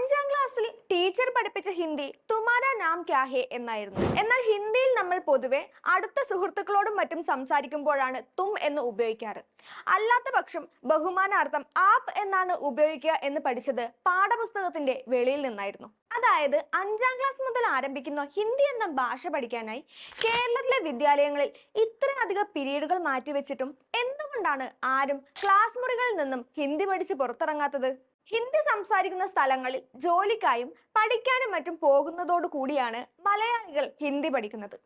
അഞ്ചാം ക്ലാസ്സിൽ ടീച്ചർ പഠിപ്പിച്ച ഹിന്ദി തുമാര നാം ക്യാ ഹേ എന്നായിരുന്നു. എന്നാൽ ഹിന്ദിയിൽ നമ്മൾ പൊതുവെ അടുത്ത സുഹൃത്തുക്കളോടും മറ്റും സംസാരിക്കുമ്പോഴാണ് തും എന്ന് ഉപയോഗിക്കാറ്. അല്ലാത്ത പക്ഷം ബഹുമാനാർത്ഥം ആപ് എന്നാണ് ഉപയോഗിക്കുക എന്ന് പഠിച്ചത് പാഠപുസ്തകത്തിന്റെ വെളിയിൽ നിന്നായിരുന്നു. അതായത് അഞ്ചാം ക്ലാസ് മുതൽ ആരംഭിക്കുന്ന ഹിന്ദി എന്ന ഭാഷ പഠിക്കാനായി കേരളത്തിലെ വിദ്യാലയങ്ങളിൽ ഇത്രയധികം പീരീഡുകൾ മാറ്റിവെച്ചിട്ടും എന്തുകൊണ്ടാണ് ആരും ക്ലാസ് മുറികളിൽ നിന്നും ഹിന്ദി പഠിച്ച് പുറത്തിറങ്ങാത്തത്? ഹിന്ദി സംസാരിക്കുന്ന സ്ഥലങ്ങളിൽ ജോലിക്കായും പഠിക്കാനും മറ്റും പോകുന്നതോടു കൂടിയാണ് മലയാളികൾ ഹിന്ദി പഠിക്കുന്നത്.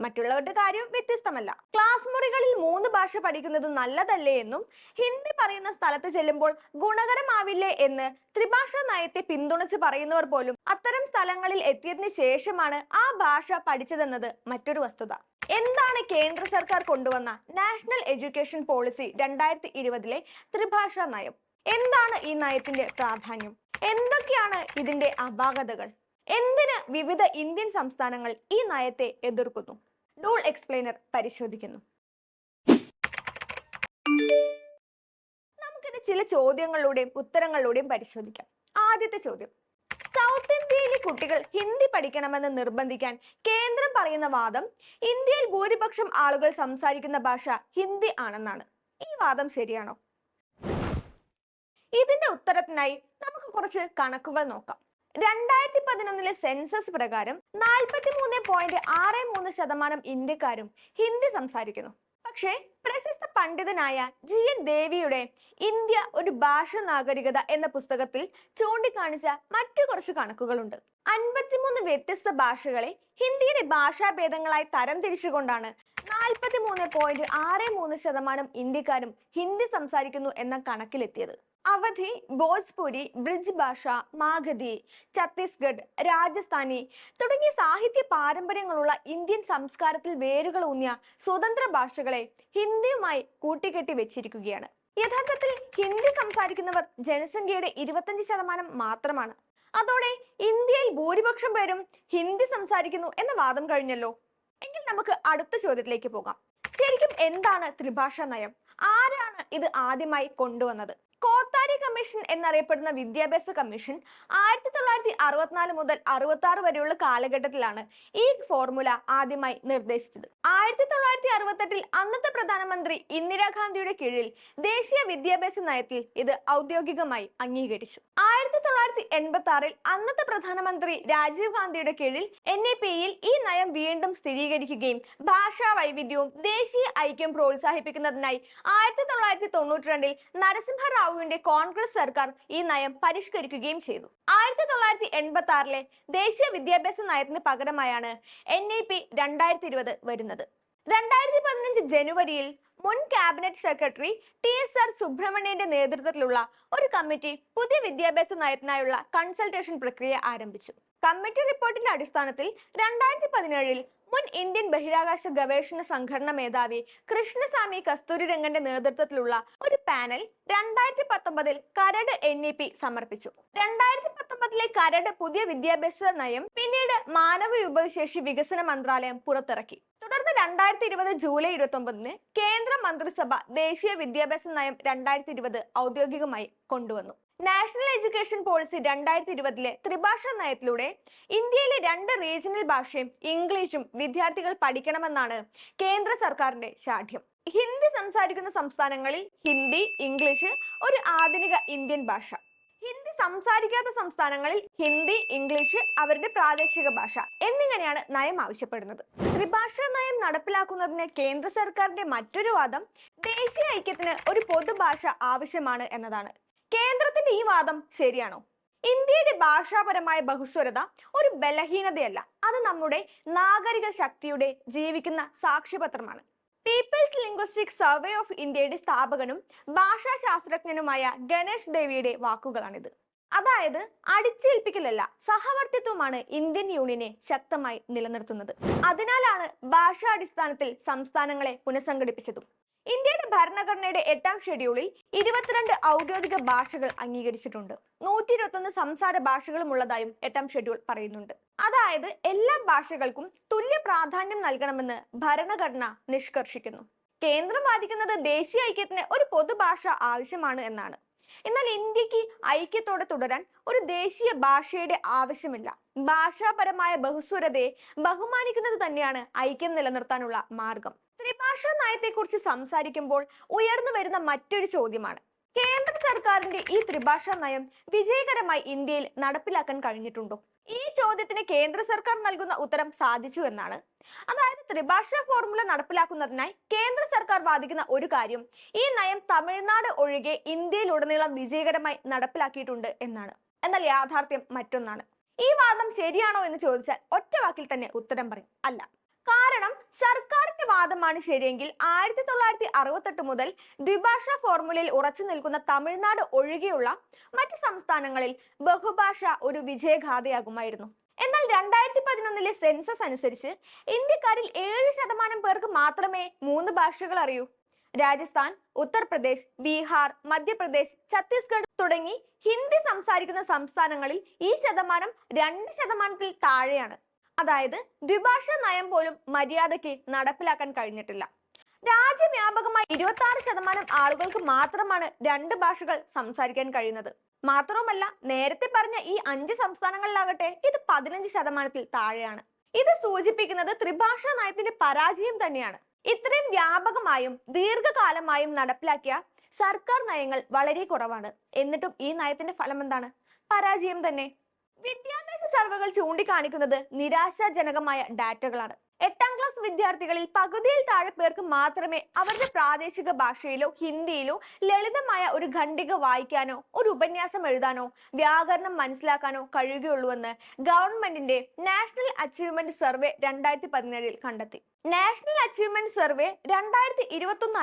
മറ്റുള്ളവരുടെ കാര്യം വ്യത്യസ്തമല്ല. ക്ലാസ് മുറികളിൽ മൂന്ന് ഭാഷ പഠിക്കുന്നത് നല്ലതല്ലേ എന്നും ഹിന്ദി പറയുന്ന സ്ഥലത്ത് ചെല്ലുമ്പോൾ ഗുണകരമാവില്ലേ എന്ന് ത്രിഭാഷ നയത്തെ പിന്തുണച്ച് പറയുന്നവർ പോലും അത്തരം സ്ഥലങ്ങളിൽ എത്തിയതിനു ശേഷമാണ് ആ ഭാഷ പഠിച്ചതെന്നത് മറ്റൊരു വസ്തുത. എന്താണ് കേന്ദ്ര സർക്കാർ കൊണ്ടുവന്ന നാഷണൽ എഡ്യൂക്കേഷൻ പോളിസി രണ്ടായിരത്തി ഇരുപതിലെ ത്രിഭാഷാ നയം? എന്താണ് ഈ നയത്തിന്റെ പ്രാധാന്യം? എന്തൊക്കെയാണ് ഇതിന്റെ അപാകതകൾ? എന്തിന് വിവിധ ഇന്ത്യൻ സംസ്ഥാനങ്ങൾ ഈ നയത്തെ എതിർക്കുന്നു? ഡൂൾ എക്സ്പ്ലെയിനർ പരിശോധിക്കുന്നു. നമുക്കിത് ചില ചോദ്യങ്ങളിലൂടെയും ഉത്തരങ്ങളിലൂടെയും പരിശോധിക്കാം. ആദ്യത്തെ ചോദ്യം. സൗത്ത് ഇന്ത്യയിലെ കുട്ടികൾ ഹിന്ദി പഠിക്കണമെന്ന് നിർബന്ധിക്കാൻ കേന്ദ്രം പറയുന്ന വാദം ഇന്ത്യയിൽ ഭൂരിപക്ഷം ആളുകൾ സംസാരിക്കുന്ന ഭാഷ ഹിന്ദി ആണെന്നാണ്. ഈ വാദം ശരിയാണോ? ഇതിന്റെ ഉത്തരത്തിനായി നമുക്ക് കുറച്ച് കണക്കുകൾ നോക്കാം. രണ്ടായിരത്തി പതിനൊന്നിലെ സെൻസസ് പ്രകാരം നാൽപ്പത്തി മൂന്ന് പോയിന്റ് ആറ് മൂന്ന് ശതമാനം ഇന്ത്യക്കാരും ഹിന്ദി സംസാരിക്കുന്നു. പക്ഷേ പ്രശസ്ത പണ്ഡിതനായ ജി എൻ ദേവിയുടെ ഇന്ത്യ ഒരു ഭാഷ നാഗരികത എന്ന പുസ്തകത്തിൽ ചൂണ്ടിക്കാണിച്ച മറ്റു കുറച്ച് കണക്കുകളുണ്ട്. അൻപത്തിമൂന്ന് വ്യത്യസ്ത ഭാഷകളെ ഹിന്ദിയുടെ ഭാഷാഭേദങ്ങളായി തരംതിരിച്ചുകൊണ്ടാണ് നാൽപ്പത്തി മൂന്ന് പോയിന്റ് ആറ് മൂന്ന് ശതമാനം ഇന്ത്യക്കാരും ഹിന്ദി സംസാരിക്കുന്നു എന്ന കണക്കിലെത്തിയത്. അവധി ഭോജ്പുരി ബ്രിജ് ഭാഷ മാഗധി ഛത്തീസ്ഗഡ് രാജസ്ഥാനി തുടങ്ങിയ സാഹിത്യ പാരമ്പര്യങ്ങളുള്ള ഇന്ത്യൻ സംസ്കാരത്തിൽ വേരുകൾ ഊന്നിയ സ്വതന്ത്ര ഭാഷകളെ ഹിന്ദിയുമായി കൂട്ടിക്കെട്ടി വെച്ചിരിക്കുകയാണ്. യഥാർത്ഥത്തിൽ ഹിന്ദി സംസാരിക്കുന്നവർ ജനസംഖ്യയുടെ ഇരുപത്തഞ്ച് ശതമാനം മാത്രമാണ്. അതോടെ ഇന്ത്യയിൽ ഭൂരിപക്ഷം പേരും ഹിന്ദി സംസാരിക്കുന്നു എന്ന വാദം കഴിഞ്ഞല്ലോ. എങ്കിൽ നമുക്ക് അടുത്ത ചോദ്യത്തിലേക്ക് പോകാം. ശരിക്കും എന്താണ് ത്രിഭാഷ നയം? ആരാണ് ഇത് ആദ്യമായി കൊണ്ടുവന്നത്? കോത്താരി കമ്മീഷൻ എന്നറിയപ്പെടുന്ന വിദ്യാഭ്യാസ കമ്മീഷൻ ആയിരത്തി തൊള്ളായിരത്തി അറുപത്തിനാല് മുതൽ അറുപത്തി ആറ് വരെയുള്ള കാലഘട്ടത്തിലാണ് ഈ ഫോർമുല ആദ്യമായി നിർദ്ദേശിച്ചത്. ആയിരത്തി തൊള്ളായിരത്തി അറുപത്തെട്ടിൽ അന്നത്തെ പ്രധാനമന്ത്രി ഇന്ദിരാഗാന്ധിയുടെ കീഴിൽ ദേശീയ വിദ്യാഭ്യാസ നയത്തിൽ ഇത് ഔദ്യോഗികമായി അംഗീകരിച്ചു. ആയിരത്തി തൊള്ളായിരത്തി എൺപത്തി ആറിൽ അന്നത്തെ പ്രധാനമന്ത്രി രാജീവ് ഗാന്ധിയുടെ കീഴിൽ എൻ എ പിയിൽ ഈ നയം വീണ്ടും സ്ഥിരീകരിക്കുകയും ഭാഷാ വൈവിധ്യവും ദേശീയ ഐക്യം പ്രോത്സാഹിപ്പിക്കുന്നതിനായി ആയിരത്തി തൊള്ളായിരത്തി തൊണ്ണൂറ്റി രണ്ടിൽ നരസിംഹറാവുവിന്റെ കോൺഗ്രസ് സർക്കാർ ഈ നയം പരിഷ്കരിക്കുകയും ചെയ്തു. ആയിരത്തി തൊള്ളായിരത്തി എൺപത്തി ആറിലെ ദേശീയ വിദ്യാഭ്യാസ നയത്തിന് പകരമായാണ് എൻ ഇ പി രണ്ടായിരത്തി ഇരുപത് വരുന്നത്. രണ്ടായിരത്തി പതിനഞ്ച് ജനുവരിയിൽ മുൻ cabinet secretary T S R സുബ്രഹ്മണ്യന്റെ നേതൃത്വത്തിലുള്ള ഒരു കമ്മിറ്റി പുതിയ വിദ്യാഭ്യാസ നയത്തിനായുള്ള കൺസൾട്ടേഷൻ പ്രക്രിയ ആരംഭിച്ചു. കമ്മിറ്റി റിപ്പോർട്ടിന്റെ അടിസ്ഥാനത്തിൽ രണ്ടായിരത്തി പതിനേഴിൽ മുൻ ഇന്ത്യൻ ബഹിരാകാശ ഗവേഷണ സംഘടന മേധാവി കൃഷ്ണസ്വാമി കസ്തൂരിരംഗന്റെ നേതൃത്വത്തിലുള്ള ഒരു പാനൽ രണ്ടായിരത്തി പത്തൊമ്പതിൽ കരട് എൻ ഇ പി സമർപ്പിച്ചു. രണ്ടായിരത്തി പത്തൊമ്പതിലെ കരട് പുതിയ വിദ്യാഭ്യാസ നയം പിന്നീട് മാനവ വിഭവശേഷി വികസന മന്ത്രാലയം പുറത്തിറക്കി. തുടർന്ന് രണ്ടായിരത്തി ഇരുപത് ജൂലൈ ഇരുപത്തി ഒമ്പതിന് കേന്ദ്ര മന്ത്രിസഭ ദേശീയ വിദ്യാഭ്യാസ നയം രണ്ടായിരത്തി ഇരുപത് ഔദ്യോഗികമായി കൊണ്ടുവന്നു. നാഷണൽ എഡ്യൂക്കേഷൻ പോളിസി രണ്ടായിരത്തി ഇരുപതിലെ ത്രിഭാഷ നയത്തിലൂടെ ഇന്ത്യയിലെ രണ്ട് റീജിയണൽ ഭാഷയും ഇംഗ്ലീഷും വിദ്യാർത്ഥികൾ പഠിക്കണമെന്നാണ് കേന്ദ്ര സർക്കാരിന്റെ ശാഠ്യം. ഹിന്ദി സംസാരിക്കുന്ന സംസ്ഥാനങ്ങളിൽ ഹിന്ദി ഇംഗ്ലീഷ് ഒരു ആധുനിക ഇന്ത്യൻ ഭാഷ. ഹിന്ദി സംസാരിക്കാത്ത സംസ്ഥാനങ്ങളിൽ ഹിന്ദി ഇംഗ്ലീഷ് അവരുടെ പ്രാദേശിക ഭാഷ എന്നിങ്ങനെയാണ് നയം ആവശ്യപ്പെടുന്നത്. ത്രിഭാഷാ നയം നടപ്പിലാക്കുന്നതിന് കേന്ദ്ര സർക്കാരിന്റെ മറ്റൊരു വാദം ദേശീയ ഐക്യത്തിന് ഒരു പൊതുഭാഷ ആവശ്യമാണ് എന്നതാണ്. കേന്ദ്രത്തിന്റെ ഈ വാദം ശരിയാണോ? ഇന്ത്യയുടെ ഭാഷാപരമായ ബഹുസ്വരത ഒരു ബലഹീനതയല്ല. അത് നമ്മുടെ നാഗരിക ശക്തിയുടെ ജീവിക്കുന്ന സാക്ഷ്യപത്രമാണ്. പീപ്പിൾസ് ലിംഗ്വിസ്റ്റിക് സർവേ ഓഫ് ഇന്ത്യയുടെ സ്ഥാപകനും ഭാഷാശാസ്ത്രജ്ഞനുമായ ഗണേഷ് ദേവിയുടെ വാക്കുകളാണിത്. അതായത് അടിച്ചേൽപ്പിക്കലല്ല സഹവർത്തിത്വമാണ് ഇന്ത്യൻ യൂണിയനെ ശക്തമായി നിലനിർത്തുന്നത്. അതിനാലാണ് ഭാഷാടിസ്ഥാനത്തിൽ സംസ്ഥാനങ്ങളെ പുനഃസംഘടിപ്പിച്ചതും. ഇന്ത്യയുടെ ഭരണഘടനയുടെ എട്ടാം ഷെഡ്യൂളിൽ ഇരുപത്തിരണ്ട് ഔദ്യോഗിക ഭാഷകൾ അംഗീകരിച്ചിട്ടുണ്ട്. നൂറ്റി ഇരുപത്തൊന്ന് സംസാര ഭാഷകളും ഉള്ളതായും എട്ടാം ഷെഡ്യൂൾ പറയുന്നുണ്ട്. അതായത് എല്ലാ ഭാഷകൾക്കും തുല്യ പ്രാധാന്യം നൽകണമെന്ന് ഭരണഘടന നിഷ്കർഷിക്കുന്നു. കേന്ദ്രം വാദിക്കുന്നത് ദേശീയ ഐക്യത്തിന് ഒരു പൊതുഭാഷ ആവശ്യമാണ് എന്നാണ്. എന്നാൽ ഇന്ത്യയ്ക്ക് ഐക്യത്തോടെ തുടരാൻ ഒരു ദേശീയ ഭാഷയുടെ ആവശ്യമില്ല. ഭാഷാപരമായ ബഹുസ്വരതയെ ബഹുമാനിക്കുന്നത് തന്നെയാണ് ഐക്യം നിലനിർത്താനുള്ള മാർഗം. ത്രിഭാഷാ നയത്തെക്കുറിച്ച് സംസാരിക്കുമ്പോൾ ഉയർന്നു വരുന്ന മറ്റൊരു ചോദ്യമാണ്. കേന്ദ്ര സർക്കാരിന്റെ ഈ ത്രിഭാഷാ നയം വിജയകരമായി ഇന്ത്യയിൽ നടപ്പിലാക്കാൻ കഴിഞ്ഞിട്ടുണ്ടോ? ഈ ചോദ്യത്തിന് കേന്ദ്ര സർക്കാർ നൽകുന്ന ഉത്തരം സാധിച്ചു എന്നാണ്. അതായത് ത്രിഭാഷ ഫോർമുല നടപ്പിലാക്കുന്നതിനായി കേന്ദ്ര സർക്കാർ വാദിക്കുന്ന ഒരു കാര്യം ഈ നയം തമിഴ്നാട് ഒഴികെ ഇന്ത്യയിലുടനീളം വിജയകരമായി നടപ്പിലാക്കിയിട്ടുണ്ട് എന്നാണ്. എന്നാൽ യാഥാർത്ഥ്യം മറ്റൊന്നാണ്. ഈ വാദം ശരിയാണോ എന്ന് ചോദിച്ചാൽ ഒറ്റ വാക്കിൽ തന്നെ ഉത്തരം പറയും. അല്ല. കാരണം സർക്കാരിന്റെ വാദമാണ് ശരിയെങ്കിൽ ആയിരത്തി തൊള്ളായിരത്തി അറുപത്തെട്ട് മുതൽ ദ്വിഭാഷാ ഫോർമുലയിൽ ഉറച്ചു നിൽക്കുന്ന തമിഴ്നാട് ഒഴികെയുള്ള മറ്റ് സംസ്ഥാനങ്ങളിൽ ബഹുഭാഷ ഒരു വിജയഗാഥയാകുമായിരുന്നു. എന്നാൽ രണ്ടായിരത്തി പതിനൊന്നിലെ സെൻസസ് അനുസരിച്ച് ഇന്ത്യക്കാരിൽ ഏഴ് ശതമാനം പേർക്ക് മാത്രമേ മൂന്ന് ഭാഷകൾ അറിയൂ. രാജസ്ഥാൻ ഉത്തർപ്രദേശ് ബീഹാർ മധ്യപ്രദേശ് ഛത്തീസ്ഗഡ് തുടങ്ങി ഹിന്ദി സംസാരിക്കുന്ന സംസ്ഥാനങ്ങളിൽ ഈ ശതമാനം രണ്ട് ശതമാനത്തിൽ താഴെയാണ്. അതായത് ദ്വിഭാഷ നയം പോലും മര്യാദയ്ക്ക് നടപ്പിലാക്കാൻ കഴിഞ്ഞിട്ടില്ല. രാജ്യവ്യാപകമായി ഇരുപത്തി ആറ് ശതമാനം ആളുകൾക്ക് മാത്രമാണ് രണ്ട് ഭാഷകൾ സംസാരിക്കാൻ കഴിയുന്നത്. മാത്രവുമല്ല നേരത്തെ പറഞ്ഞ ഈ അഞ്ച് സംസ്ഥാനങ്ങളിലാകട്ടെ ഇത് പതിനഞ്ച് ശതമാനത്തിൽ താഴെയാണ്. ഇത് സൂചിപ്പിക്കുന്നത് ത്രിഭാഷാ നയത്തിന്റെ പരാജയം തന്നെയാണ്. ഇത്രയും വ്യാപകമായും ദീർഘകാലമായും നടപ്പിലാക്കിയ സർക്കാർ നയങ്ങൾ വളരെ കുറവാണ്. എന്നിട്ടും ഈ നയത്തിന്റെ ഫലം എന്താണ് പരാജയം തന്നെ. വിദ്യാഭ്യാസ സർവേകൾ ചൂണ്ടിക്കാണിക്കുന്നത് നിരാശാജനകമായ ഡാറ്റകളാണ്. എട്ടാം ക്ലാസ് വിദ്യാർത്ഥികളിൽ പകുതിയിൽ താഴെ പേർക്ക് മാത്രമേ അവരുടെ പ്രാദേശിക ഭാഷയിലോ ഹിന്ദിയിലോ ലളിതമായ ഒരു ഖണ്ഡിക വായിക്കാനോ ഒരു ഉപന്യാസം എഴുതാനോ വ്യാകരണം മനസ്സിലാക്കാനോ കഴിയുകയുള്ളൂവെന്ന് ഗവൺമെന്റിന്റെ നാഷണൽ അച്ചീവ്മെന്റ് സർവേ രണ്ടായിരത്തി പതിനേഴിൽ കണ്ടെത്തി. നാഷണൽ അച്ചീവ്മെന്റ് സർവേ രണ്ടായിരത്തി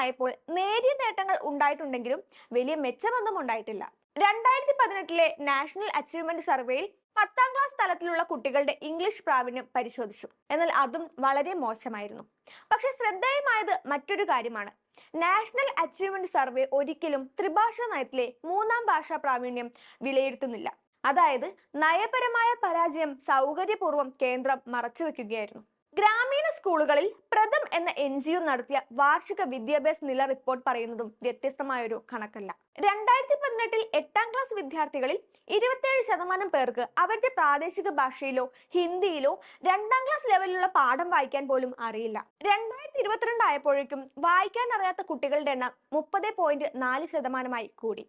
ആയപ്പോൾ നേരിയ നേട്ടങ്ങൾ ഉണ്ടായിട്ടുണ്ടെങ്കിലും വലിയ മെച്ചമൊന്നും ഉണ്ടായിട്ടില്ല. രണ്ടായിരത്തി പതിനെട്ടിലെ നാഷണൽ അച്ചീവ്മെന്റ് സർവേയിൽ പത്താം ക്ലാസ് തലത്തിലുള്ള കുട്ടികളുടെ ഇംഗ്ലീഷ് പ്രാവീണ്യം പരിശോധിച്ചു. എന്നാൽ അതും വളരെ മോശമായിരുന്നു. പക്ഷെ ശ്രദ്ധേയമായത് മറ്റൊരു കാര്യമാണ്. നാഷണൽ അച്ചീവ്മെന്റ് സർവേ ഒരിക്കലും ത്രിഭാഷ നയത്തിലെ മൂന്നാം ഭാഷാ പ്രാവീണ്യം വിലയിരുത്തുന്നില്ല. അതായത് നയപരമായ പരാജയം സൗകര്യപൂർവം കേന്ദ്രം മറച്ചുവെക്കുകയായിരുന്നു. ഗ്രാമീണ സ്കൂളുകളിൽ പ്രഥം എന്ന എൻ ജി ഒ നടത്തിയ വാർഷിക വിദ്യാഭ്യാസ നില റിപ്പോർട്ട് പറയുന്നതും വ്യത്യസ്തമായ ഒരു കണക്കല്ല. രണ്ടായിരത്തി പതിനെട്ടിൽ എട്ടാം ക്ലാസ് വിദ്യാർത്ഥികളിൽ ഇരുപത്തിയേഴ് ശതമാനം പേർക്ക് അവരുടെ പ്രാദേശിക ഭാഷയിലോ ഹിന്ദിയിലോ രണ്ടാം ക്ലാസ് ലെവലിലുള്ള പാഠം വായിക്കാൻ പോലും അറിയില്ല. രണ്ടായിരത്തി ഇരുപത്തിരണ്ട് ആയപ്പോഴേക്കും വായിക്കാൻ അറിയാത്ത കുട്ടികളുടെ എണ്ണം മുപ്പത് പോയിന്റ് നാല് ശതമാനമായി കൂടി.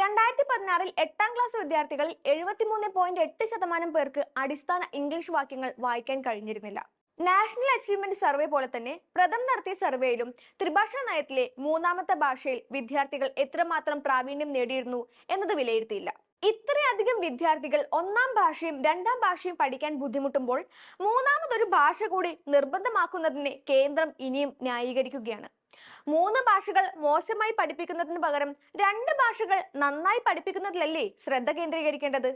രണ്ടായിരത്തി പതിനാറിൽ എട്ടാം ക്ലാസ് വിദ്യാർത്ഥികളിൽ എഴുപത്തിമൂന്ന് പോയിന്റ് എട്ട് ശതമാനം പേർക്ക് അടിസ്ഥാന ഇംഗ്ലീഷ് വാക്യങ്ങൾ വായിക്കാൻ കഴിഞ്ഞിരുന്നില്ല. നാഷണൽ അച്ചീവ്മെന്റ് സർവേ പോലെ തന്നെ പ്രഥം നടത്തിയ സർവേയിലും ത്രിഭാഷാ നയത്തിലെ മൂന്നാമത്തെ ഭാഷയിൽ വിദ്യാർത്ഥികൾ എത്രമാത്രം പ്രാവീണ്യം നേടിയിരുന്നു എന്നത് വിലയിരുത്തിയില്ല. ഇത്രയധികം വിദ്യാർത്ഥികൾ ഒന്നാം ഭാഷയും രണ്ടാം ഭാഷയും പഠിക്കാൻ ബുദ്ധിമുട്ടുമ്പോൾ മൂന്നാമതൊരു ഭാഷ കൂടി നിർബന്ധമാക്കുന്നതിനെ കേന്ദ്രം ഇനിയും ന്യായീകരിക്കുകയാണ്. മൂന്ന് ഭാഷകൾ മോശമായി പഠിപ്പിക്കുന്നതിന് പകരം രണ്ട് ഭാഷകൾ നന്നായി പഠിപ്പിക്കുന്നതിലല്ലേ ശ്രദ്ധ കേന്ദ്രീകരിക്കേണ്ടത്?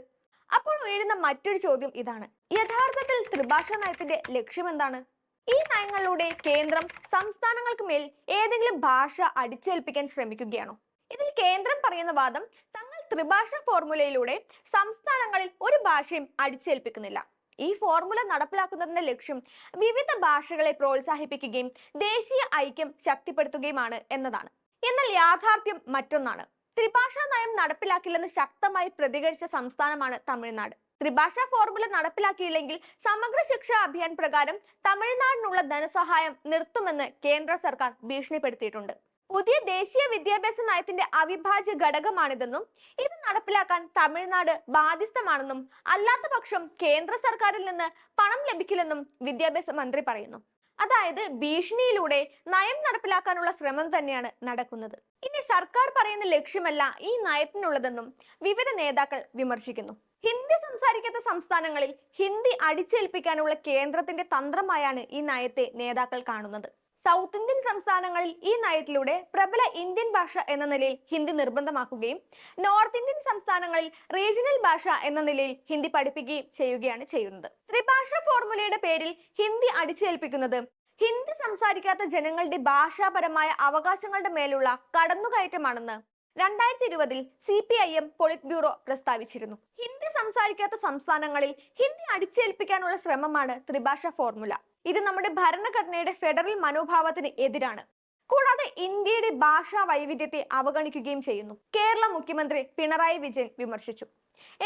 അപ്പോൾ ഉയരുന്ന മറ്റൊരു ചോദ്യം ഇതാണ്. യഥാർത്ഥത്തിൽ ത്രിഭാഷ നയത്തിന്റെ ലക്ഷ്യം എന്താണ്? ഈ നയങ്ങളിലൂടെ കേന്ദ്രം സംസ്ഥാനങ്ങൾക്ക് മേൽ ഏതെങ്കിലും ഭാഷ അടിച്ചേൽപ്പിക്കാൻ ശ്രമിക്കുകയാണോ? ഇതിൽ കേന്ദ്രം പറയുന്ന വാദം തങ്ങൾ ത്രിഭാഷ ഫോർമുലയിലൂടെ സംസ്ഥാനങ്ങളിൽ ഒരു ഭാഷയും അടിച്ചേൽപ്പിക്കുന്നില്ല. ഈ ഫോർമുല നടപ്പിലാക്കുന്നതിന്റെ ലക്ഷ്യം വിവിധ ഭാഷകളെ പ്രോത്സാഹിപ്പിക്കുകയും ദേശീയ ഐക്യം ശക്തിപ്പെടുത്തുകയുമാണ് എന്നതാണ്. എന്നാൽ യാഥാർത്ഥ്യം മറ്റൊന്നാണ്. ത്രിഭാഷാ നയം നടപ്പിലാക്കില്ലെന്ന് ശക്തമായി പ്രതികരിച്ച സംസ്ഥാനമാണ് തമിഴ്നാട്. ത്രിഭാഷാ ഫോർമുല നടപ്പിലാക്കിയില്ലെങ്കിൽ സമഗ്ര ശിക്ഷാ അഭിയാൻ പ്രകാരം തമിഴ്നാടിനുള്ള ധനസഹായം നിർത്തുമെന്ന് കേന്ദ്ര സർക്കാർ ഭീഷണിപ്പെടുത്തിയിട്ടുണ്ട്. പുതിയ ദേശീയ വിദ്യാഭ്യാസ നയത്തിന്റെ അവിഭാജ്യ ഘടകമാണിതെന്നും ഇത് നടപ്പിലാക്കാൻ തമിഴ്നാട് ബാധ്യസ്ഥമാണെന്നും അല്ലാത്ത പക്ഷം കേന്ദ്ര സർക്കാരിൽ നിന്ന് പണം ലഭിക്കില്ലെന്നും വിദ്യാഭ്യാസ മന്ത്രി പറയുന്നു. അതായത് ഭീഷണിയിലൂടെ നയം നടപ്പിലാക്കാനുള്ള ശ്രമം തന്നെയാണ് നടക്കുന്നത്. ഇനി സർക്കാർ പറയുന്ന ലക്ഷ്യമല്ല ഈ നയത്തിനുള്ളതെന്നും വിവിധ നേതാക്കൾ വിമർശിക്കുന്നു. ഹിന്ദി സംസാരിക്കാത്ത സംസ്ഥാനങ്ങളിൽ ഹിന്ദി അടിച്ചേൽപ്പിക്കാനുള്ള കേന്ദ്രത്തിന്റെ തന്ത്രമായാണ് ഈ നയത്തെ നേതാക്കൾ കാണുന്നത്. സൗത്ത് ഇന്ത്യൻ സംസ്ഥാനങ്ങളിൽ ഈ നയത്തിലൂടെ പ്രബല ഇന്ത്യൻ ഭാഷ എന്ന നിലയിൽ ഹിന്ദി നിർബന്ധമാക്കുകയും നോർത്ത് ഇന്ത്യൻ സംസ്ഥാനങ്ങളിൽ റീജിയണൽ ഭാഷ എന്ന നിലയിൽ ഹിന്ദി പഠിപ്പിക്കുകയും ചെയ്യുകയാണ് ചെയ്യുന്നത്. ത്രിഭാഷ ഫോർമുലയുടെ പേരിൽ ഹിന്ദി അടിച്ചേൽപ്പിക്കുന്നത് ഹിന്ദി സംസാരിക്കാത്ത ജനങ്ങളുടെ ഭാഷാപരമായ അവകാശങ്ങളുടെ മേലുള്ള കടന്നുകയറ്റമാണെന്ന് രണ്ടായിരത്തി ഇരുപതിൽ C P I M politburo പ്രസ്താവിച്ചിരുന്നു. Hindi സംസാരിക്കാത്ത സംസ്ഥാനങ്ങളിൽ ഹിന്ദി അടിച്ചേൽപ്പിക്കാനുള്ള ശ്രമമാണ് ത്രിഭാഷ ഫോർമുല ഇത് നമ്മുടെ ഭരണഘടനയുടെ ഫെഡറൽ മനോഭാവത്തിന് എതിരാണ്. കൂടാതെ ഇന്ത്യയുടെ ഭാഷാ വൈവിധ്യത്തെ അവഗണിക്കുകയും ചെയ്യുന്നു. കേരള മുഖ്യമന്ത്രി പിണറായി വിജയൻ വിമർശിച്ചു.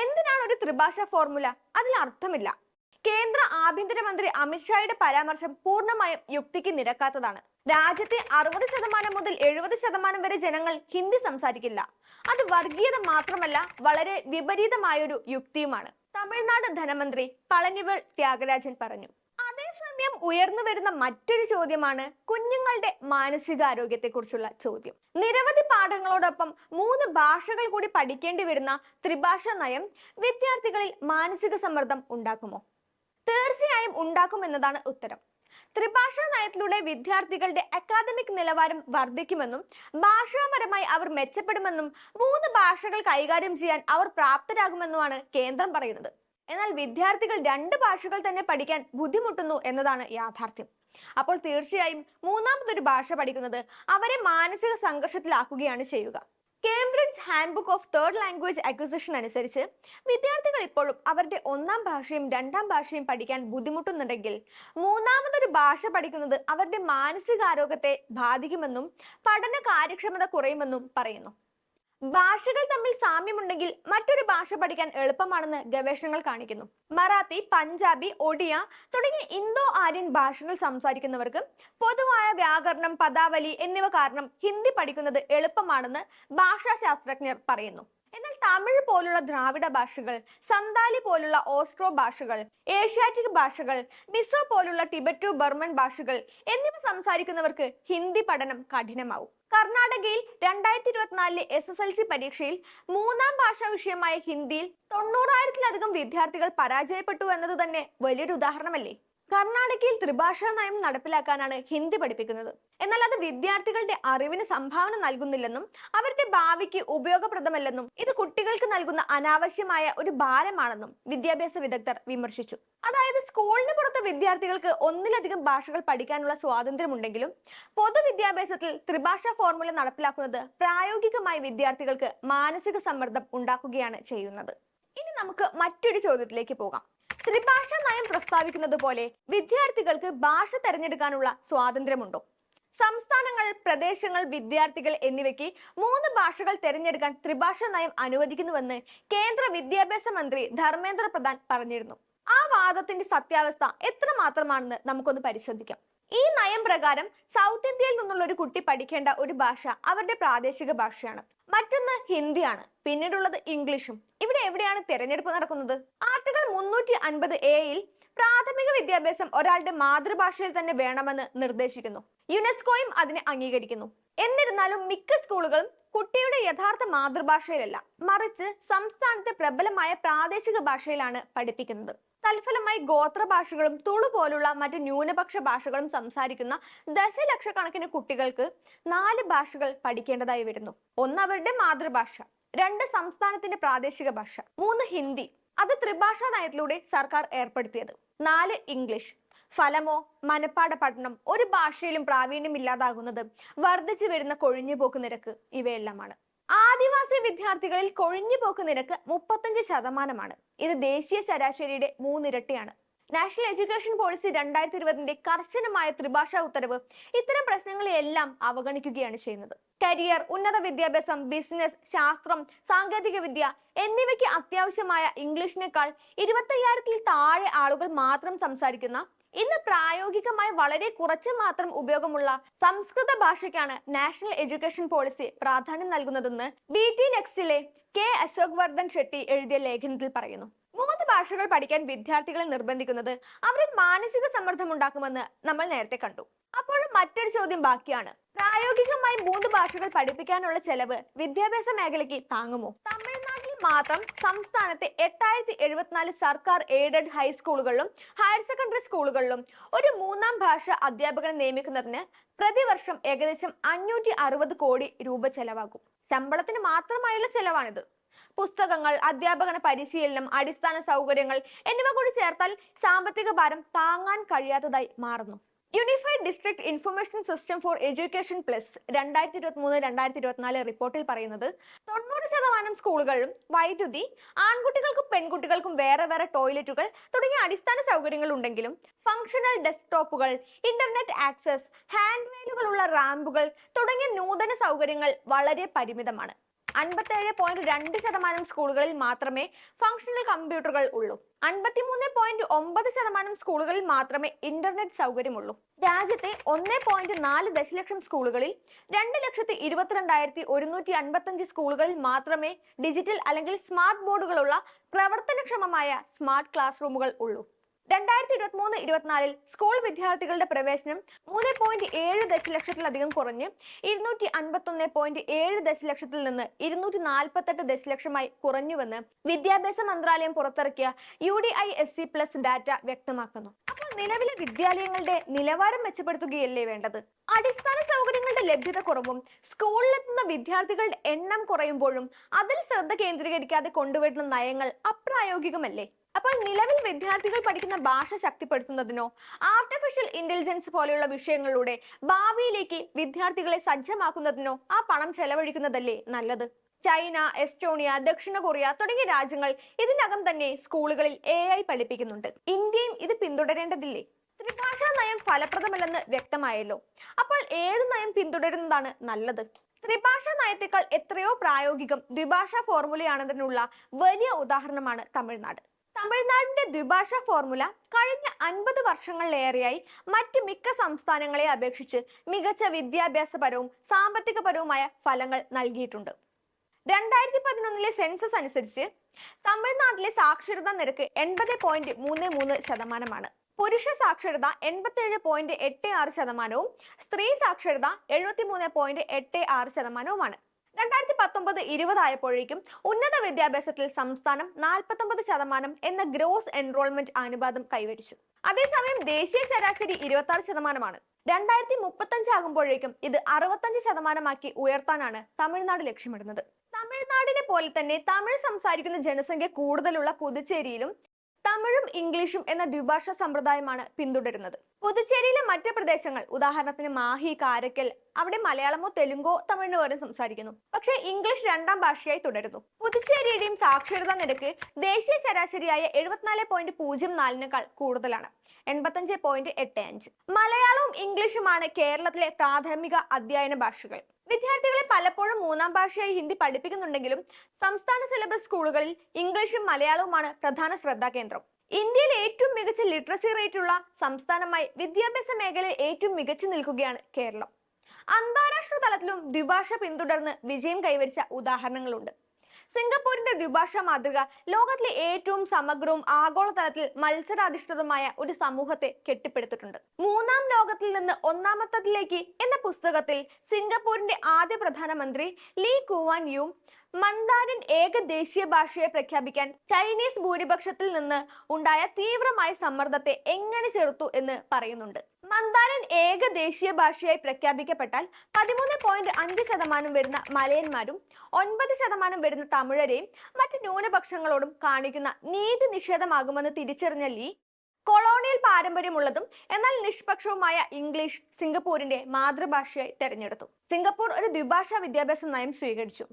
എന്തിനാണ് ഒരു ത്രിഭാഷ ഫോർമുല? അതിൽ അർത്ഥമില്ല. കേന്ദ്ര ആഭ്യന്തരമന്ത്രി അമിത്ഷായുടെ പരാമർശം പൂർണമായും യുക്തിക്ക് നിരക്കാത്തതാണ്. രാജ്യത്തെ അറുപത് ശതമാനം മുതൽ എഴുപത് ശതമാനം വരെ ജനങ്ങൾ ഹിന്ദി സംസാരിക്കില്ല. അത് വർഗീയത മാത്രമല്ല വളരെ വിപരീതമായൊരു യുക്തിയുമാണ്. തമിഴ്നാട് ധനമന്ത്രി പളനിവേൾ ത്യാഗരാജൻ പറഞ്ഞു. അതേസമയം ഉയർന്നു വരുന്ന മറ്റൊരു ചോദ്യമാണ് കുഞ്ഞുങ്ങളുടെ മാനസികാരോഗ്യത്തെക്കുറിച്ചുള്ള ചോദ്യം. നിരവധി പാഠങ്ങളോടൊപ്പം മൂന്ന് ഭാഷകൾ കൂടി പഠിക്കേണ്ടി വരുന്ന ത്രിഭാഷ നയം വിദ്യാർത്ഥികളിൽ മാനസിക സമ്മർദ്ദം ഉണ്ടാക്കുമോ? തീർച്ചയായും ഉണ്ടാക്കുമെന്നതാണ് ഉത്തരം. ത്രിഭാഷാ നയത്തിലൂടെ വിദ്യാർത്ഥികളുടെ അക്കാദമിക് നിലവാരം വർദ്ധിക്കുമെന്നും ഭാഷാപരമായി അവർ മെച്ചപ്പെടുമെന്നും മൂന്ന് ഭാഷകൾ കൈകാര്യം ചെയ്യാൻ അവർ പ്രാപ്തരാകുമെന്നുമാണ് കേന്ദ്രം പറയുന്നത്. എന്നാൽ വിദ്യാർത്ഥികൾ രണ്ട് ഭാഷകൾ തന്നെ പഠിക്കാൻ ബുദ്ധിമുട്ടുന്നു എന്നതാണ് യാഥാർത്ഥ്യം. അപ്പോൾ തീർച്ചയായും മൂന്നാമതൊരു ഭാഷ പഠിക്കുന്നത് അവരെ മാനസിക സംഘർഷത്തിലാക്കുകയാണ് ചെയ്യുക. Cambridge handbook of third language acquisition അനുസരിച്ച് വിദ്യാർത്ഥികൾ ഇപ്പോഴും അവരുടെ ഒന്നാം ഭാഷയും രണ്ടാം ഭാഷയും പഠിക്കാൻ ബുദ്ധിമുട്ടുന്നുണ്ടെങ്കിൽ മൂന്നാമതൊരു ഭാഷ പഠിക്കുന്നത് അവരുടെ മാനസികാരോഗ്യത്തെ ബാധിക്കുമെന്നും പഠന കാര്യക്ഷമത കുറയുമെന്നും പറയുന്നു. ഭാഷകൾ തമ്മിൽ സാമ്യമുണ്ടെങ്കിൽ മറ്റൊരു ഭാഷ പഠിക്കാൻ എളുപ്പമാണെന്ന് ഗവേഷണങ്ങൾ കാണിക്കുന്നു. മറാത്തി പഞ്ചാബി ഒഡിയ തുടങ്ങിയ ഇന്തോ ആര്യൻ ഭാഷകൾ സംസാരിക്കുന്നവർക്ക് പൊതുവായ വ്യാകരണം പദാവലി എന്നിവ കാരണം ഹിന്ദി പഠിക്കുന്നത് എളുപ്പമാണെന്ന് ഭാഷാശാസ്ത്രജ്ഞർ പറയുന്നു. എന്നാൽ തമിഴ് പോലുള്ള ദ്രാവിഡ ഭാഷകൾ സന്താലി പോലുള്ള ഓസ്ട്രോ ഭാഷകൾ ഏഷ്യാറ്റിക് ഭാഷകൾ മിസോ പോലുള്ള ടിബറ്റോ ബർമൻ ഭാഷകൾ എന്നിവ സംസാരിക്കുന്നവർക്ക് ഹിന്ദി പഠനം കഠിനമാവും. കർണാടകയിൽ രണ്ടായിരത്തി ഇരുപത്തിനാലിലെ എസ് എസ് എൽ സി പരീക്ഷയിൽ മൂന്നാം ഭാഷാ വിഷയമായ ഹിന്ദിയിൽ തൊണ്ണൂറായിരത്തിലധികം വിദ്യാർത്ഥികൾ പരാജയപ്പെട്ടു എന്നത് തന്നെ വലിയൊരു ഉദാഹരണമല്ലേ? കർണാടകയിൽ ത്രിഭാഷാ നയം നടപ്പിലാക്കാനാണ് ഹിന്ദി പഠിപ്പിക്കുന്നത്. എന്നാൽ അത് വിദ്യാർത്ഥികളുടെ അറിവിന് സംഭാവന നൽകുന്നില്ലെന്നും അവരുടെ ഭാവിക്ക് ഉപയോഗപ്രദമല്ലെന്നും ഇത് കുട്ടികൾക്ക് നൽകുന്ന അനാവശ്യമായ ഒരു ഭാരമാണെന്നും വിദ്യാഭ്യാസ വിദഗ്ധർ വിമർശിച്ചു. അതായത് സ്കൂളിന് പുറത്ത് വിദ്യാർത്ഥികൾക്ക് ഒന്നിലധികം ഭാഷകൾ പഠിക്കാനുള്ള സ്വാതന്ത്ര്യമുണ്ടെങ്കിലും പൊതുവിദ്യാഭ്യാസത്തിൽ ത്രിഭാഷാ ഫോർമുല നടപ്പിലാക്കുന്നത് പ്രായോഗികമായി വിദ്യാർത്ഥികൾക്ക് മാനസിക സമ്മർദ്ദം ഉണ്ടാക്കുകയാണ് ചെയ്യുന്നത്. ഇനി നമുക്ക് മറ്റൊരു ചോദ്യത്തിലേക്ക് പോകാം. ത്രിഭാഷ നയം പ്രസ്താവിക്കുന്നത് പോലെ വിദ്യാർത്ഥികൾക്ക് ഭാഷ തെരഞ്ഞെടുക്കാനുള്ള സ്വാതന്ത്ര്യമുണ്ടോ? സംസ്ഥാനങ്ങൾ പ്രദേശങ്ങൾ വിദ്യാർത്ഥികൾ എന്നിവയ്ക്ക് മൂന്ന് ഭാഷകൾ തിരഞ്ഞെടുക്കാൻ ത്രിഭാഷ നയം അനുവദിക്കുന്നുവെന്ന് കേന്ദ്ര വിദ്യാഭ്യാസ മന്ത്രി ധർമ്മേന്ദ്ര പ്രധാൻ പറഞ്ഞിരുന്നു. ആ വാദത്തിന്റെ സത്യാവസ്ഥ എത്രമാത്രമാണെന്ന് നമുക്കൊന്ന് പരിശോധിക്കാം. ഈ നയം പ്രകാരം സൗത്ത് ഇന്ത്യയിൽ നിന്നുള്ള ഒരു കുട്ടി പഠിക്കേണ്ട ഒരു ഭാഷ അവരുടെ പ്രാദേശിക ഭാഷയാണ്. മറ്റൊന്ന് ഹിന്ദിയാണ്. പിന്നീടുള്ളത് ഇംഗ്ലീഷും. ഇവിടെ എവിടെയാണ് തിരഞ്ഞെടുപ്പ് നടക്കുന്നത്? ആർട്ടിക്കിൾ മുന്നൂറ്റി അൻപത് എയിൽ പ്രാഥമിക വിദ്യാഭ്യാസം ഒരാളുടെ മാതൃഭാഷയിൽ തന്നെ വേണമെന്ന് നിർദ്ദേശിക്കുന്നു. യുനെസ്കോയും അതിനെ അംഗീകരിക്കുന്നു. എന്നിരുന്നാലും മിക്ക സ്കൂളുകളും കുട്ടിയുടെ യഥാർത്ഥ മാതൃഭാഷയിലല്ല മറിച്ച് സംസ്ഥാനത്തെ പ്രബലമായ പ്രാദേശിക ഭാഷയിലാണ് പഠിപ്പിക്കുന്നത്. തൽഫലമായി ഗോത്ര ഭാഷകളും തുളു പോലുള്ള മറ്റ് ന്യൂനപക്ഷ ഭാഷകളും സംസാരിക്കുന്ന ദശലക്ഷക്കണക്കിന് കുട്ടികൾക്ക് നാല് ഭാഷകൾ പഠിക്കേണ്ടതായി വരുന്നു. ഒന്ന് അവരുടെ മാതൃഭാഷ രണ്ട് സംസ്ഥാനത്തിന്റെ പ്രാദേശിക ഭാഷ മൂന്ന് ഹിന്ദി. അത് ത്രിഭാഷാ നയത്തിലൂടെ സർക്കാർ ഏർപ്പെടുത്തിയത്. നാല് ഇംഗ്ലീഷ്. ഫലമോ മനപ്പാട പഠനം ഒരു ഭാഷയിലും പ്രാവീണ്യം ഇല്ലാതാകുന്നത് വർദ്ധിച്ചു വരുന്ന കൊഴിഞ്ഞുപോക്ക് നിരക്ക് ഇവയെല്ലാമാണ്. ആദിവാസി വിദ്യാർത്ഥികളിൽ കൊഴിഞ്ഞുപോക്ക് നിരക്ക് മുപ്പത്തഞ്ച് ശതമാനമാണ്. ഇത് ദേശീയ ശരാശരിയുടെ മൂന്നിരട്ടിയാണ്. നാഷണൽ എഡ്യൂക്കേഷൻ പോളിസി രണ്ടായിരത്തി ഇരുപതിന്റെ കർശനമായ ത്രിഭാഷാ ഉത്തരവ് ഇത്തരം പ്രശ്നങ്ങളെയെല്ലാം അവഗണിക്കുകയാണ് ചെയ്യുന്നത്. കരിയർ ഉന്നത വിദ്യാഭ്യാസം ബിസിനസ് ശാസ്ത്രം സാങ്കേതിക വിദ്യ എന്നിവയ്ക്ക് അത്യാവശ്യമായ ഇംഗ്ലീഷിനേക്കാൾ ഇരുപത്തയ്യായിരത്തിൽ താഴെ ആളുകൾ മാത്രം സംസാരിക്കുന്ന ഇന്ന് പ്രായോഗികമായി വളരെ കുറച്ച് മാത്രം ഉപയോഗമുള്ള സംസ്കൃത ഭാഷയ്ക്കാണ് നാഷണൽ എഡ്യൂക്കേഷൻ പോളിസി പ്രാധാന്യം നൽകുന്നതെന്ന് ബി ടി നെക്സ്റ്റിലെ കെ അശോക് വർദ്ധൻ ഷെട്ടി എഴുതിയ ലേഖനത്തിൽ പറയുന്നു. മൂന്ന് ഭാഷകൾ പഠിക്കാൻ വിദ്യാർത്ഥികളെ നിർബന്ധിക്കുന്നത് അവരിൽ മാനസിക സമ്മർദ്ദം ഉണ്ടാക്കുമെന്ന് നമ്മൾ നേരത്തെ കണ്ടു. അപ്പോഴും മറ്റൊരു ചോദ്യം ബാക്കിയാണ്. പ്രായോഗികമായി മൂന്ന് ഭാഷകൾ പഠിപ്പിക്കാനുള്ള ചെലവ് വിദ്യാഭ്യാസ മേഖലയ്ക്ക് താങ്ങുമോ? തമിഴ്നാട്ടിൽ മാത്രം സംസ്ഥാനത്തെ എട്ടായിരത്തി എഴുപത്തിനാല് സർക്കാർ എയ്ഡഡ് ഹൈസ്കൂളുകളിലും ഹയർ സെക്കൻഡറി സ്കൂളുകളിലും ഒരു മൂന്നാം ഭാഷ അധ്യാപകനെ നിയമിക്കുന്നതിന് പ്രതിവർഷം ഏകദേശം അഞ്ഞൂറ്റി അറുപത് കോടി രൂപ ചെലവാകും. ശമ്പളത്തിന് മാത്രമായുള്ള ചെലവാണിത്. പുസ്തകങ്ങൾ അധ്യാപകന പരിശീലനം അടിസ്ഥാന സൗകര്യങ്ങൾ എന്നിവ കൂടി ചേർത്താൽ സാമ്പത്തിക ഭാരം താങ്ങാൻ കഴിയാത്തതായി മാറുന്നു. Unified district information system for education plus രണ്ടായിരത്തി ഇരുപത്തി മൂന്ന് രണ്ടായിരത്തി ഇരുപത്തിനാല് റിപ്പോർട്ടിൽ പറയുന്നത് തൊണ്ണൂറ് ശതമാനം സ്കൂളുകളിലും വൈദ്യുതി ആൺകുട്ടികൾക്കും പെൺകുട്ടികൾക്കും വേറെ വേറെ ടോയ്ലറ്റുകൾ തുടങ്ങിയ അടിസ്ഥാന സൗകര്യങ്ങൾ ഉണ്ടെങ്കിലും ഫംഗ്ഷണൽ ഡെസ്ക്ടോപ്പുകൾ ഇന്റർനെറ്റ് ആക്സസ് ഹാൻഡ് റെയിലുകളുള്ള റാമ്പുകൾ തുടങ്ങിയ നൂതന സൗകര്യങ്ങൾ വളരെ പരിമിതമാണ്. അൻപത്തേഴ് പോയിന്റ് രണ്ട് ശതമാനം സ്കൂളുകളിൽ മാത്രമേ ഫംഗ്ഷണൽ കമ്പ്യൂട്ടറുകൾ ഉള്ളൂ. അൻപത്തിമൂന്ന് പോയിന്റ് ഒമ്പത് ശതമാനം സ്കൂളുകളിൽ മാത്രമേ ഇന്റർനെറ്റ് സൗകര്യമുള്ളൂ. രാജ്യത്തെ ഒന്ന് പോയിന്റ് നാല് ദശലക്ഷം സ്കൂളുകളിൽ രണ്ട് ലക്ഷത്തി ഇരുപത്തിരണ്ടായിരത്തി ഒരുന്നൂറ്റി അൻപത്തഞ്ച് സ്കൂളുകളിൽ മാത്രമേ ഡിജിറ്റൽ അല്ലെങ്കിൽ സ്മാർട്ട് ബോർഡുകളുള്ള പ്രവർത്തനക്ഷമമായ സ്മാർട്ട് ക്ലാസ് റൂമുകൾ ഉള്ളൂ. രണ്ടായിരത്തി ഇരുപത്തി മൂന്ന് ഇരുപത്തിനാലിൽ സ്കൂൾ വിദ്യാർത്ഥികളുടെ പ്രവേശനം മൂന്ന് പോയിന്റ് ഏഴ് ദശലക്ഷത്തിലധികം കുറഞ്ഞ് ഇരുന്നൂറ്റി അൻപത്തൊന്ന് പോയിന്റ് ഏഴ് ദശലക്ഷത്തിൽ നിന്ന് ഇരുന്നൂറ്റി നാൽപ്പത്തെട്ട് ദശലക്ഷമായി കുറഞ്ഞുവെന്ന് വിദ്യാഭ്യാസ മന്ത്രാലയം പുറത്തിറക്കിയ U D I S E plus data വ്യക്തമാക്കുന്നു. അപ്പോൾ നിലവിലെ വിദ്യാലയങ്ങളുടെ നിലവാരം മെച്ചപ്പെടുത്തുകയല്ലേ വേണ്ടത്? അടിസ്ഥാന സൗകര്യങ്ങളുടെ ലഭ്യത കുറവും സ്കൂളിലെത്തുന്ന വിദ്യാർത്ഥികളുടെ എണ്ണം കുറയുമ്പോഴും അതിൽ ശ്രദ്ധ കേന്ദ്രീകരിക്കാതെ കൊണ്ടുവരുന്ന നയങ്ങൾ അപ്രായോഗികമല്ലേ? അപ്പോൾ നിലവിൽ വിദ്യാർത്ഥികൾ പഠിക്കുന്ന ഭാഷ ശക്തിപ്പെടുത്തുന്നതിനോ ആർട്ടിഫിഷ്യൽ ഇന്റലിജൻസ് പോലെയുള്ള വിഷയങ്ങളിലൂടെ ഭാവിയിലേക്ക് വിദ്യാർത്ഥികളെ സജ്ജമാക്കുന്നതിനോ ആ പണം ചെലവഴിക്കുന്നതല്ലേ നല്ലത്? ചൈന എസ്റ്റോണിയ ദക്ഷിണ കൊറിയ തുടങ്ങിയ രാജ്യങ്ങൾ ഇതിനകം തന്നെ സ്കൂളുകളിൽ എ ഐ പഠിപ്പിക്കുന്നുണ്ട്. ഇന്ത്യയും ഇത് പിന്തുടരേണ്ടതില്ലേ? ത്രിഭാഷാ നയം ഫലപ്രദമല്ലെന്ന് വ്യക്തമായല്ലോ. അപ്പോൾ ഏത് നയം പിന്തുടരുന്നതാണ് നല്ലത്? ത്രിഭാഷാ നയത്തേക്കാൾ എത്രയോ പ്രായോഗികം ദ്വിഭാഷാ ഫോർമുലയാണെന്നതിനുള്ള വലിയ ഉദാഹരണമാണ് തമിഴ്നാട്. തമിഴ്നാടിന്റെ ദ്വിഭാഷാ ഫോർമുല കഴിഞ്ഞ അൻപത് വർഷങ്ങളിലേറെയായി മറ്റ് മിക്ക സംസ്ഥാനങ്ങളെ അപേക്ഷിച്ച് മികച്ച വിദ്യാഭ്യാസപരവും സാമ്പത്തികപരവുമായ ഫലങ്ങൾ നൽകിയിട്ടുണ്ട്. രണ്ടായിരത്തി പതിനൊന്നിലെ സെൻസസ് അനുസരിച്ച് തമിഴ്നാട്ടിലെ സാക്ഷരതാ നിരക്ക് എൺപത് പോയിന്റ് മൂന്ന് മൂന്ന് ശതമാനമാണ്. പുരുഷ സാക്ഷരത എൺപത്തിയേഴ് പോയിന്റ് എട്ട് ആറ് ശതമാനവും സ്ത്രീ സാക്ഷരത എഴുപത്തി മൂന്ന് പോയിന്റ് എട്ട് ആറ് ശതമാനവുമാണ്. രണ്ടായിരത്തി പത്തൊമ്പത് ഇരുപതായപ്പോഴേക്കും ഉന്നത വിദ്യാഭ്യാസത്തിൽ സംസ്ഥാനം നാൽപ്പത്തൊമ്പത് ശതമാനം എന്ന ഗ്രോസ് എൻറോൾമെന്റ് അനുപാതം കൈവരിച്ചു. അതേസമയം ദേശീയ ശരാശരി ഇരുപത്തി ആറ് ശതമാനമാണ്. രണ്ടായിരത്തി മുപ്പത്തഞ്ച് ആകുമ്പോഴേക്കും ഇത് അറുപത്തഞ്ച് ശതമാനമാക്കി ഉയർത്താനാണ് തമിഴ്നാട് ലക്ഷ്യമിടുന്നത്. തമിഴ്നാടിനെ പോലെ തന്നെ തമിഴ് സംസാരിക്കുന്ന ജനസംഖ്യ കൂടുതലുള്ള പുതുച്ചേരിയിലും തമിഴും ഇംഗ്ലീഷും എന്ന ദ്വിഭാഷ സമ്പ്രദായമാണ് പിന്തുടരുന്നത്. പുതുച്ചേരിയിലെ മറ്റ് പ്രദേശങ്ങൾ ഉദാഹരണത്തിന് മാഹി കാരക്കൽ അവിടെ മലയാളമോ തെലുങ്കോ തമിഴിനോ വരെ സംസാരിക്കുന്നു. പക്ഷേ ഇംഗ്ലീഷ് രണ്ടാം ഭാഷയായി തുടരുന്നു. പുതുച്ചേരിയുടെയും സാക്ഷരതാ നിരക്ക് ദേശീയ ശരാശരിയായ എഴുപത്തിനാല് പോയിന്റ് പൂജ്യം നാലിനേക്കാൾ കൂടുതലാണ്. എൺപത്തഞ്ച് പോയിന്റ് എട്ട് അഞ്ച്. മലയാളവും ഇംഗ്ലീഷുമാണ് കേരളത്തിലെ പ്രാഥമിക അധ്യയന ഭാഷകൾ. വിദ്യാർത്ഥികളെ പലപ്പോഴും മൂന്നാം ഭാഷയായി ഹിന്ദി പഠിപ്പിക്കുന്നുണ്ടെങ്കിലും സംസ്ഥാന സിലബസ് സ്കൂളുകളിൽ ഇംഗ്ലീഷും മലയാളവുമാണ് പ്രധാന ശ്രദ്ധാകേന്ദ്രം ഇന്ത്യയിൽ ഏറ്റവും മികച്ച ലിറ്ററസി റേറ്റ് ഉള്ള സംസ്ഥാനമായി വിദ്യാഭ്യാസ മേഖലയിൽ ഏറ്റവും മികച്ചു നിൽക്കുകയാണ് കേരളം. അന്താരാഷ്ട്ര തലത്തിലും ദ്വിഭാഷ പിന്തുടർന്ന് വിജയം കൈവരിച്ച ഉദാഹരണങ്ങളുണ്ട്. സിംഗപ്പൂരിന്റെ ദ്വിഭാഷ മാതൃക ലോകത്തിലെ ഏറ്റവും സമഗ്രവും ആഗോളതലത്തിൽ മത്സരാധിഷ്ഠിതമായ ഒരു സമൂഹത്തെ കെട്ടിപ്പടുത്തിട്ടുണ്ട്. മൂന്നാം ലോകത്തിൽ നിന്ന് ഒന്നാമത്തതിലേക്ക് എന്ന പുസ്തകത്തിൽ സിംഗപ്പൂരിന്റെ ആദ്യ പ്രധാനമന്ത്രി ലീ കുവാൻ യു മന്ദാരൻ ഏക ദേശീയ ഭാഷയെ പ്രഖ്യാപിക്കാൻ ചൈനീസ് ഭൂരിപക്ഷത്തിൽ നിന്ന് ഉണ്ടായ തീവ്രമായ സമ്മർദ്ദത്തെ എങ്ങനെ ചെറുത്തു എന്ന് പറയുന്നുണ്ട്. മന്ദാരൻ ഏക ദേശീയ ഭാഷയായി പ്രഖ്യാപിക്കപ്പെട്ടാൽ പതിമൂന്ന് പോയിന്റ് അഞ്ച് ശതമാനം വരുന്ന മലയന്മാരും ഒൻപത് ശതമാനം വരുന്ന തമിഴരെയും മറ്റ് ന്യൂനപക്ഷങ്ങളോടും കാണിക്കുന്ന നീതി നിഷേധമാകുമെന്ന് തിരിച്ചറിഞ്ഞ ലീ കൊളോണിയൽ പാരമ്പര്യമുള്ളതും എന്നാൽ നിഷ്പക്ഷവുമായ ഇംഗ്ലീഷ് സിംഗപ്പൂരിന്റെ മാതൃഭാഷയായി തെരഞ്ഞെടുത്തു. സിംഗപ്പൂർ ഒരു ദ്വിഭാഷാ വിദ്യാഭ്യാസ നയം സ്വീകരിച്ചു.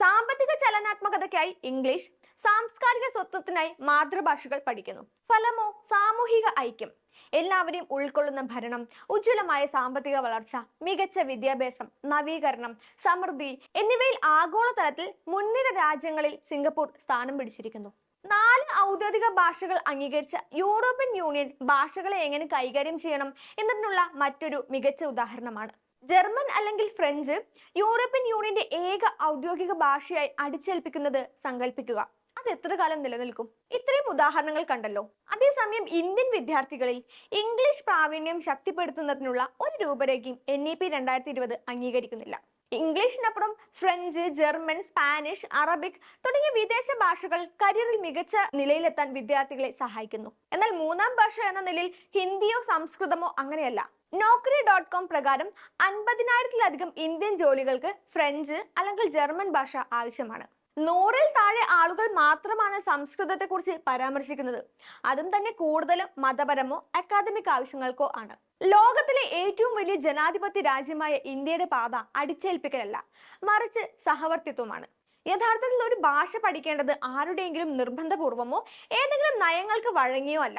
സാമ്പത്തിക ചലനാത്മകതയ്ക്കായി ഇംഗ്ലീഷ് സാംസ്കാരിക സ്വത്വത്തിനായി മാതൃഭാഷകൾ പഠിക്കുന്നു. ഫലമോ സാമൂഹിക ഐക്യം? എല്ലാവരെയും ഉൾക്കൊള്ളുന്ന ഭരണം ഉജ്ജ്വലമായ സാമ്പത്തിക വളർച്ച മികച്ച വിദ്യാഭ്യാസം നവീകരണം സമൃദ്ധി എന്നിവയിൽ ആഗോളതലത്തിൽ മുൻനിര രാജ്യങ്ങളിൽ സിംഗപ്പൂർ സ്ഥാനം പിടിച്ചിരിക്കുന്നു. നാല് ഔദ്യോഗിക ഭാഷകൾ അംഗീകരിച്ച യൂറോപ്യൻ യൂണിയൻ ഭാഷകളെ എങ്ങനെ കൈകാര്യം ചെയ്യണം എന്നതിനുള്ള മറ്റൊരു മികച്ച ഉദാഹരണമാണ് ജർമ്മൻ അല്ലെങ്കിൽ ഫ്രഞ്ച് യൂറോപ്യൻ യൂണിയന്റെ ഏക ഔദ്യോഗിക ഭാഷയായി അടിച്ചേൽപ്പിക്കുന്നത് സങ്കല്പിക്കുക അത് എത്ര കാലം നിലനിൽക്കും? ഇത്രയും ഉദാഹരണങ്ങൾ കണ്ടല്ലോ. അതേസമയം ഇന്ത്യൻ വിദ്യാർത്ഥികളിൽ ഇംഗ്ലീഷ് പ്രാവീണ്യം ശക്തിപ്പെടുത്തുന്നതിനുള്ള ഒരു രൂപരേഖയും എൻ ഇ പി രണ്ടായിരത്തി ഇരുപത് അംഗീകരിക്കുന്നില്ല. ഇംഗ്ലീഷിനപ്പുറം ഫ്രഞ്ച് ജർമ്മൻ സ്പാനിഷ് അറബിക് തുടങ്ങിയ വിദേശ ഭാഷകൾ കരിയറിൽ മികച്ച നിലയിലെത്താൻ വിദ്യാർത്ഥികളെ സഹായിക്കുന്നു. എന്നാൽ മൂന്നാം ഭാഷ എന്ന നിലയിൽ ഹിന്ദിയോ സംസ്കൃതമോ അങ്ങനെയല്ല. നോക്കറി ഡോട്ട് കോം പ്രകാരം അൻപതിനായിരത്തിലധികം ഇന്ത്യൻ ജോലികൾക്ക് ഫ്രഞ്ച് അല്ലെങ്കിൽ ജർമ്മൻ ഭാഷ ആവശ്യമാണ്. നൂറിൽ താഴെ ആളുകൾ മാത്രമാണ് സംസ്കൃതത്തെ കുറിച്ച് പരാമർശിക്കുന്നത്. അതും തന്നെ കൂടുതലും മതപരമോ അക്കാദമിക് ആവശ്യങ്ങൾക്കോ ആണ്. ലോകത്തിലെ ഏറ്റവും വലിയ ജനാധിപത്യ രാജ്യമായ ഇന്ത്യയുടെ പാത അടിച്ചേൽപ്പിക്കലല്ല മറിച്ച് സഹവർത്തിത്വമാണ്. യഥാർത്ഥത്തിൽ ഒരു ഭാഷ പഠിക്കേണ്ടത് ആരുടെയെങ്കിലും നിർബന്ധപൂർവമോ ഏതെങ്കിലും നയങ്ങൾക്ക് വഴങ്ങിയോ അല്ല.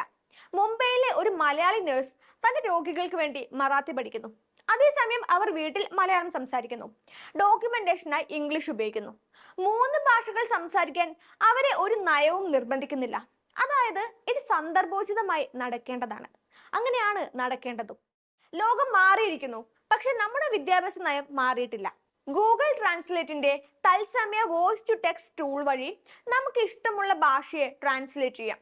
മുംബൈയിലെ ഒരു മലയാളി നഴ്സ് തന്റെ രോഗികൾക്ക് വേണ്ടി മറാത്തി പഠിക്കുന്നു. അതേസമയം അവർ വീട്ടിൽ മലയാളം സംസാരിക്കുന്നു. ഡോക്യുമെന്റേഷനായി ഇംഗ്ലീഷ് ഉപയോഗിക്കുന്നു. മൂന്ന് ഭാഷകൾ സംസാരിക്കാൻ അവരെ ഒരു നയവും നിർബന്ധിക്കുന്നില്ല. അതായത് ഇത് സന്ദർഭോചിതമായി നടക്കേണ്ടതാണ്. അങ്ങനെയാണ് നടക്കേണ്ടതും. ലോകം മാറിയിരിക്കുന്നു. പക്ഷെ നമ്മുടെ വിദ്യാഭ്യാസ നയം മാറിയിട്ടില്ല. ഗൂഗിൾ ട്രാൻസ്ലേറ്റിന്റെ തത്സമയ വോയിസ് ടു ടെക്സ്റ്റ് ടൂൾ വഴി നമുക്ക് ഇഷ്ടമുള്ള ഭാഷയെ ട്രാൻസ്ലേറ്റ് ചെയ്യാം.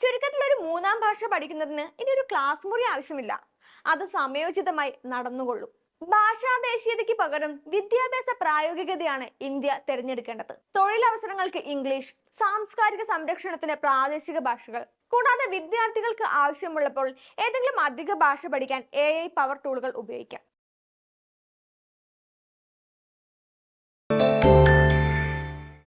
ചുരുക്കത്തിൽ ഒരു മൂന്നാം ഭാഷ പഠിക്കുന്നതിന് ഇനി ഒരു ക്ലാസ് മുറി ആവശ്യമില്ല. അത് സമയോചിതമായി നടന്നുകൊള്ളും. ഭാഷാ ദേശീയതയ്ക്ക് പകരം വിദ്യാഭ്യാസ പ്രായോഗികതയാണ് ഇന്ത്യ തിരഞ്ഞെടുക്കേണ്ടത്. തൊഴിലവസരങ്ങൾക്ക് ഇംഗ്ലീഷ് സാംസ്കാരിക സംരക്ഷണത്തിന് പ്രാദേശിക ഭാഷകൾ. കൂടാതെ വിദ്യാർത്ഥികൾക്ക് ആവശ്യമുള്ളപ്പോൾ ഏതെങ്കിലും അധിക ഭാഷ പഠിക്കാൻ എ പവർ ടൂളുകൾ ഉപയോഗിക്കാം.